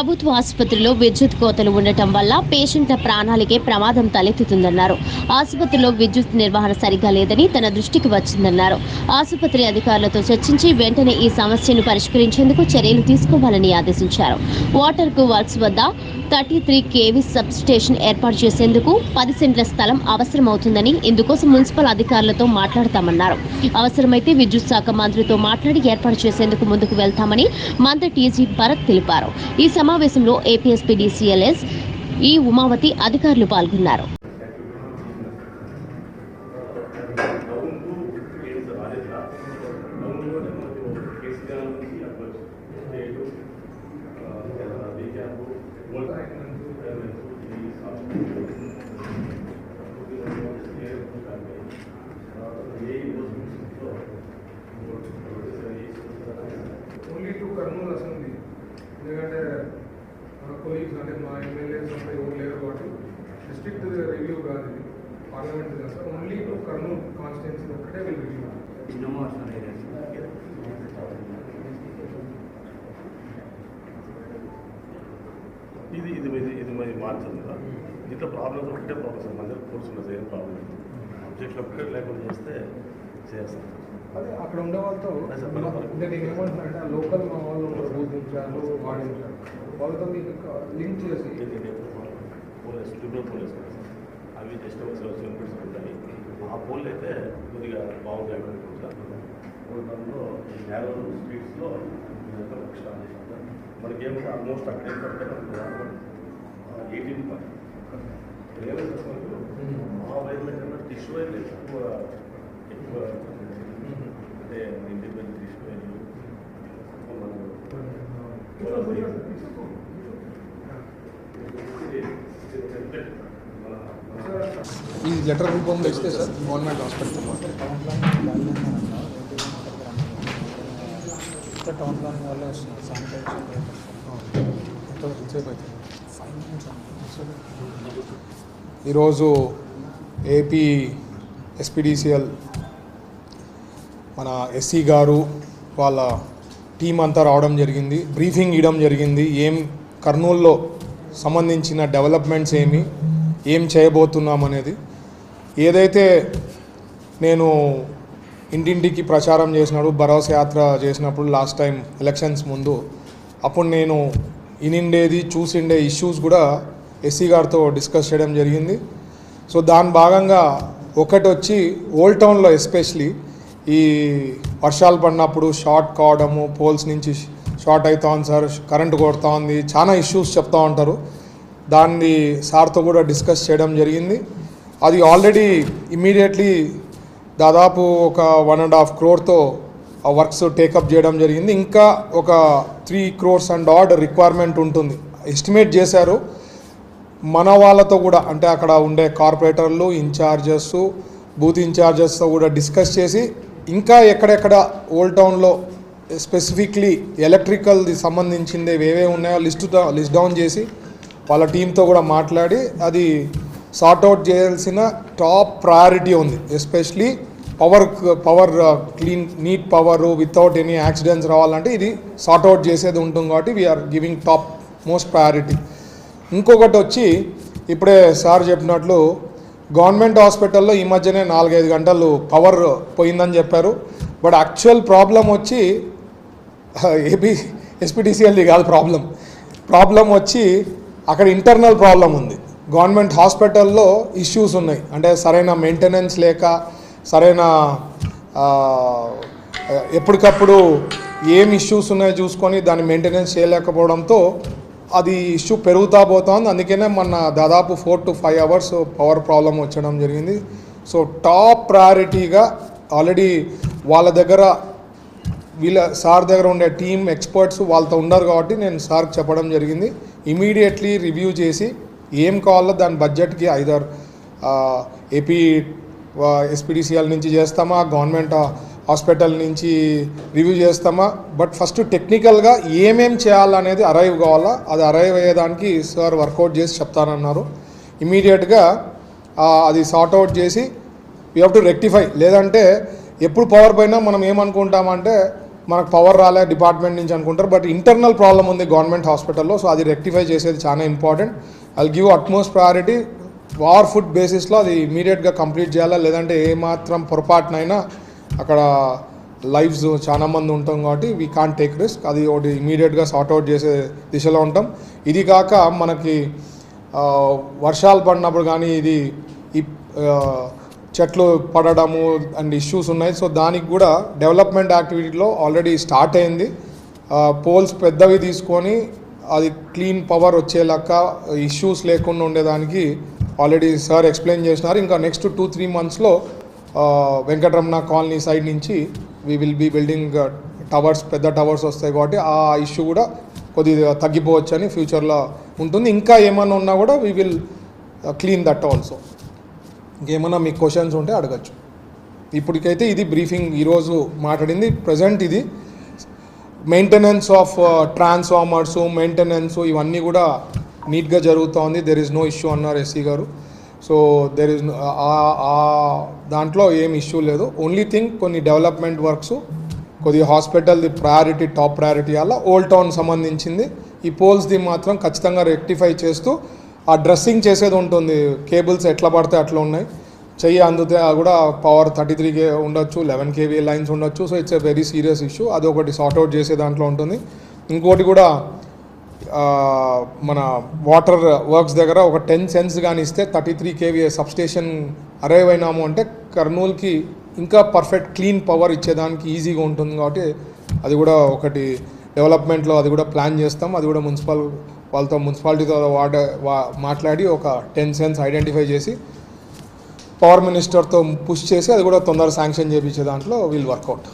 ప్రభుత్వ ఆసుపత్రిలో విద్యుత్ కోతలు ఉండటం వల్ల పేషెంట్ల ప్రాణాలకే ప్రమాదం తలెత్తుతుందన్నారు. ఆసుపత్రిలో విద్యుత్ నిర్వహణ సరిగా లేదని తన దృష్టికి వచ్చిందన్నారు. ఆసుపత్రి అధికారులతో చర్చించి వెంటనే ఈ సమస్యను పరిష్కరించేందుకు చర్యలు తీసుకోవాలని ఆదేశించారు. వాటర్కు వర్క్స్ వద్ద thirty three KV substation ఏర్పాటు చేసేందుకు పది సెంట్ల స్థలం అవసరమవుతుందని ఇందుకోసం మున్సిపల్ అధికారులతో మాట్లాడతామన్నారు. అవసరమైతే విద్యుత్ శాఖ మంత్రితో మాట్లాడి ఏర్పాటు చేసేందుకు ముందుకు వెళ్తామని మంత్రి టీజీ భరత్ తెలిపారు. ఈ సమావేశంలో ఏపీఎస్పీ డీసీఎల్ఎస్ ఈ ఉమావతి అధికారులు పాల్గొన్నారు ఓన్లీ టూ కర్నూలు అసెంబ్లీ ఎందుకంటే మన కొలీగ్స్ అంటే మా ఎమ్మెల్యేస్ అంతా ఎవరు లేరు కాబట్టి డిస్ట్రిక్ట్ రివ్యూ కాదు ఇది. పార్లమెంట్ కాదు. Sir only two Kurnool constituency ఒక్కటే వీళ్ళు రివ్యూ ఇది ఇది ఇది ఇది మరి మార్చదు కదా. దీంట్లో ప్రాబ్లమ్స్ ఒకటే ప్రాబ్లమ్స్ మన దగ్గర కోర్స్ ఉన్నది ఏం ప్రాబ్లం సబ్జెక్ట్లో ఒక్కటే లేకుండా చేస్తే చేస్తాం. అదే అక్కడ ఉండే వాళ్ళతో సార్, నేను ఏమంటున్నా అంటే లోకల్ మా వాళ్ళు ఉంటారు బోధించారు వాడించారు. వాళ్ళతో మీకు లింక్ చేసి పోలీస్ ట్రిబ్యునల్ పోలీస్ కదా సార్ అవి జస్ట్ ఒక బెనిఫిట్స్ ఉంటాయి ఆ పోల్ అయితే కొద్దిగా బాగుంటాయి అనుకుంటున్నాను దానిలో ఈ నేరో స్ట్రీట్స్లో ఇదంతా ఒక స్టార్ట్ చేసాం సార్ మనకి ఏమంటే ఆల్మోస్ట్ అక్కడ ఏంటంటే మనకు ఎయిటీన్ పాయింట్ ఏమైంది సార్ మనకు మా వైర్ల కన్నా టిష్యూ వైర్ లేదు ఎక్కువ ఎక్కువ అంటే ఇండిపెండెంట్ టిష్యూ వైర్ ఈ లెటర్ రూపంలో ఇస్తే sir government hospital town plan వాళ్ళే వస్తున్నారు శానిటైజేషన్ ఈరోజు ఏపీ ఎస్పీడీసీఎల్ మన ఎస్సీ గారు వాళ్ళ టీం అంతా రావడం జరిగింది. బ్రీఫింగ్ ఇవ్వడం జరిగింది. ఏం కర్నూల్లో సంబంధించిన డెవలప్మెంట్స్ ఏమి ఏం చేయబోతున్నాం అనేది. ఏదైతే నేను ఇంటింటికి ప్రచారం చేసినప్పుడు భరోసా యాత్ర చేసినప్పుడు లాస్ట్ టైం ఎలక్షన్స్ ముందు అప్పుడు నేను ఇనిండేది చూసిండే ఇష్యూస్ కూడా ఎస్సీ గారితో డిస్కస్ చేయడం జరిగింది. సో దాని భాగంగా ఒకటి వచ్చి ఓల్డ్ టౌన్లో ఎస్పెషలీ ఈ వర్షాలు పడినప్పుడు షార్ట్ కావడము పోల్స్ నుంచి షార్ట్ అవుతా ఉంది సార్ కరెంట్ కొడతా ఉంది చాలా ఇష్యూస్ చెప్తా ఉంటారు. దాన్ని సార్తో కూడా డిస్కస్ చేయడం జరిగింది. అది ఆల్రెడీ ఇమీడియట్లీ దాదాపు ఒక వన్ అండ్ హాఫ్ క్రోర్తో ఆ వర్క్స్ టేకప్ చేయడం జరిగింది. ఇంకా ఒక three crores and odd requirement ఉంటుంది. ఎస్టిమేట్ చేశారు. మన వాళ్ళతో కూడా అంటే అక్కడ ఉండే కార్పొరేటర్లు ఇన్ఛార్జెస్ బూత్ ఇన్ఛార్జెస్తో కూడా డిస్కస్ చేసి ఇంకా ఎక్కడెక్కడ ఓల్డ్ టౌన్లో స్పెసిఫిక్లీ ఎలక్ట్రికల్ది సంబంధించింది ఏవే ఉన్నాయో లిస్ట్ లిస్ట్ డౌన్ చేసి వాళ్ళ టీంతో కూడా మాట్లాడి అది సార్ట్అవుట్ చేయాల్సిన టాప్ ప్రయారిటీ ఉంది. Especially power power clean neat power without any accidents రావాలంటే ఇది సార్ట్అవుట్ చేసేది ఉంటుంది కాబట్టి we're giving topmost priority ఇంకొకటి వచ్చి ఇప్పుడే సార్ చెప్పినట్లు గవర్నమెంట్ హాస్పిటల్లో ఈ మధ్యనే నాలుగైదు గంటలు పవర్ పోయిందని చెప్పారు. బట్ యాక్చువల్ ప్రాబ్లం వచ్చి ఏపీ ఎస్పీటీసీఎల్ది కాదు ప్రాబ్లం. ప్రాబ్లం వచ్చి అక్కడ ఇంటర్నల్ ప్రాబ్లం ఉంది. గవర్నమెంట్ హాస్పిటల్లో ఇష్యూస్ ఉన్నాయి. అంటే సరైన మెయింటెనెన్స్ లేక సరైన ఎప్పటికప్పుడు ఏం ఇష్యూస్ ఉన్నాయో చూసుకొని దాన్ని మెయింటెనెన్స్ చేయలేకపోవడంతో అది ఇష్యూ పెరుగుతా పోతుంది. అందుకనే మన దాదాపు four to five hours power problem వచ్చడం జరిగింది. సో టాప్ ప్రయారిటీగా ఆల్రెడీ వాళ్ళ దగ్గర వీళ్ళ సార్ దగ్గర ఉండే టీమ్ ఎక్స్పర్ట్స్ వాళ్ళతో ఉండరు కాబట్టి నేను సార్కి చెప్పడం జరిగింది. ఇమీడియట్లీ రివ్యూ చేసి ఏం కావాలో దాని బడ్జెట్కి ఐదర్ ఏపీ ఎస్పీడీసీఎల్ నుంచి చేస్తామా గవర్నమెంట్ హాస్పిటల్ నుంచి రివ్యూ చేస్తామా? బట్ ఫస్ట్ టెక్నికల్గా ఏమేం చేయాలనేది అరైవ్ కావాలా? అది అరైవ్ అయ్యేదానికి సార్ వర్కౌట్ చేసి చెప్తానన్నారు. ఇమీడియట్గా అది సార్ట్అవుట్ చేసి యూ హ్యావ్ టు రెక్టిఫై. లేదంటే ఎప్పుడు పవర్ పోయినా మనం ఏమనుకుంటామంటే మనకు పవర్ రాలే డిపార్ట్మెంట్ నుంచి అనుకుంటారు. బట్ ఇంటర్నల్ ప్రాబ్లం ఉంది గవర్నమెంట్ హాస్పిటల్లో సో అది రెక్టిఫై చేసేది చాలా important. I give utmost priority. War food బేసిస్లో అది ఇమీడియట్గా కంప్లీట్ చేయాలా? లేదంటే ఏ మాత్రం పొరపాటునైనా అక్కడ లైఫ్స్ చాలా మంది ఉంటాం కాబట్టి వీ కాంట్ టేక్ రిస్క్ అది ఒకటి ఇమీడియట్గా సార్ట్అవుట్ చేసే దిశలో ఉంటాం. ఇది కాక మనకి వర్షాలు పడినప్పుడు కానీ ఇది చెట్లు పడడము అండ్ ఇష్యూస్ ఉన్నాయి. సో దానికి కూడా డెవలప్మెంట్ యాక్టివిటీలో ఆల్రెడీ స్టార్ట్ అయింది. పోల్స్ పెద్దవి తీసుకొని అది క్లీన్ పవర్ వచ్చేలాక ఇష్యూస్ లేకుండా ఉండేదానికి ఆల్రెడీ సార్ ఎక్స్ప్లెయిన్ చేసినారు. ఇంకా నెక్స్ట్ టూ త్రీ మంత్స్లో వెంకటరమణ కాలనీ సైడ్ నుంచి we will be building towers పెద్ద టవర్స్ వస్తాయి కాబట్టి ఆ ఇష్యూ కూడా కొద్దిగా తగ్గిపోవచ్చు అని ఫ్యూచర్లో ఉంటుంది. ఇంకా ఏమన్నా ఉన్నా కూడా we will clean that also ఇంకేమైనా మీకు క్వశ్చన్స్ ఉంటే అడగచ్చు. ఇప్పటికైతే ఇది బ్రీఫింగ్ ఈరోజు మాట్లాడింది. ప్రజెంట్ ఇది. మెయింటెనెన్స్ ఆఫ్ ట్రాన్స్ఫార్మర్స్ మెయింటెనెన్స్ ఇవన్నీ కూడా నీట్గా జరుగుతోంది. దెర్ ఇస్ నో ఇష్యూ అన్నారు ఎస్సీ గారు. సో దెర్ ఇస్ ఆ దాంట్లో ఏం ఇష్యూ లేదు. ఓన్లీ థింగ్ కొన్ని డెవలప్మెంట్ వర్క్స్ కొద్దిగా హాస్పిటల్ది ప్రయారిటీ టాప్ ప్రయారిటీ అలా ఓల్డ్ టౌన్ సంబంధించింది. ఈ పోల్స్ది మాత్రం ఖచ్చితంగా రెక్టిఫై చేస్తూ ఆ డ్రెస్సింగ్ చేసేది ఉంటుంది. కేబుల్స్ ఎట్లా పడితే అట్లా ఉన్నాయి. చెయ్యి అందితే అది కూడా పవర్ థర్టీ త్రీ కే ఉండొచ్చు లెవెన్ కేవీ లైన్స్ ఉండొచ్చు. So it's a very serious issue అది ఒకటి సార్ట్అవుట్ చేసే దాంట్లో ఉంటుంది. ఇంకోటి కూడా మన వాటర్ వర్క్స్ దగ్గర ఒక టెన్ సెన్స్ కానీ ఇస్తే thirty three KVA substation arrive అయినాము అంటే కర్నూలుకి ఇంకా పర్ఫెక్ట్ క్లీన్ పవర్ ఇచ్చేదానికి ఈజీగా ఉంటుంది కాబట్టి అది కూడా ఒకటి డెవలప్మెంట్లో అది కూడా ప్లాన్ చేస్తాం. అది కూడా మున్సిపల్ వాళ్ళతో మున్సిపాలిటీతో వాడ వా- మాట్లాడి ఒక టెన్ సెన్స్ ఐడెంటిఫై చేసి పవర్ మినిస్టర్తో పుష్ చేసి అది కూడా తొందరగా శాంక్షన్ చేయించే దాంట్లో వీల్ వర్కౌట్